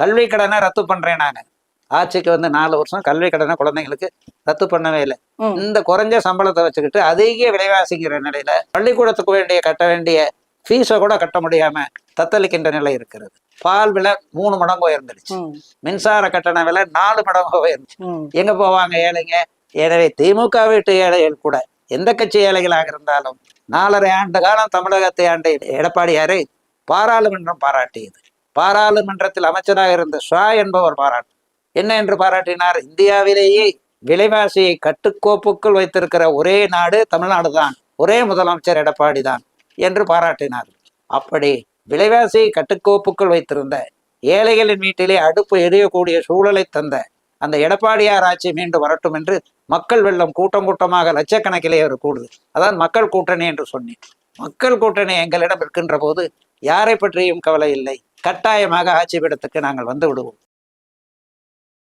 கல்வி கடனை ரத்து பண்றேன் நான். ஆட்சிக்கு வந்து நாலு வருஷம் கல்வி கடனை குழந்தைங்களுக்கு ரத்து பண்ணவே இல்லை. இந்த குறைஞ்ச சம்பளத்தை வச்சுக்கிட்டு அதிக விலைவாசிங்கிற நிலையில பள்ளிக்கூடத்துக்கு வேண்டிய கட்ட வேண்டிய ஃபீஸை கூட கட்ட முடியாம தத்தளிக்கின்ற நிலை இருக்கிறது. பால் விலை மூணு மடங்கு உயர்ந்துடுச்சு. மின்சார கட்டண விலை நாலு மடங்கு உயர்ந்துச்சு. எங்க போவாங்க ஏழைங்க? எனவே திமுக வீட்டு ஏழைகள் கூட எந்த கட்சி ஏழைகளாக இருந்தாலும் நாலரை ஆண்டு காலம் தமிழகத்தை ஆண்ட எடப்பாடியாரை பாராளுமன்றம் பாராட்டியது. பாராளுமன்றத்தில் அமைச்சராக இருந்த ஷா என்பவர் பாராட்டு. என்ன என்று பாராட்டினார்? இந்தியாவிலேயே விலைவாசியை கட்டுக்கோப்புக்குள் வைத்திருக்கிற ஒரே நாடு தமிழ்நாடு தான் ஒரே முதலமைச்சர் எடப்பாடி தான் என்று பாராட்டினார். அப்படி விலைவாசியை கட்டுக்கோப்புக்குள் வைத்திருந்த ஏழைகளின் வீட்டிலே அடுப்பு எரியக்கூடிய சூழலை தந்த அந்த எடப்பாடியார் ஆட்சி மீண்டும் வரட்டும் என்று மக்கள் வெள்ளம் கூட்டம் கூட்டமாக லட்சக்கணக்கிலே ஒரு கூடுது. அதான் மக்கள் கூட்டணி என்று சொன்னேன். மக்கள் கூட்டணி எங்களிடம் இருக்கின்ற போது யாரை பற்றியும் கவலை இல்லை. கட்டாயமாக ஆட்சி பீடத்துக்கு நாங்கள் வந்து விடுவோம்.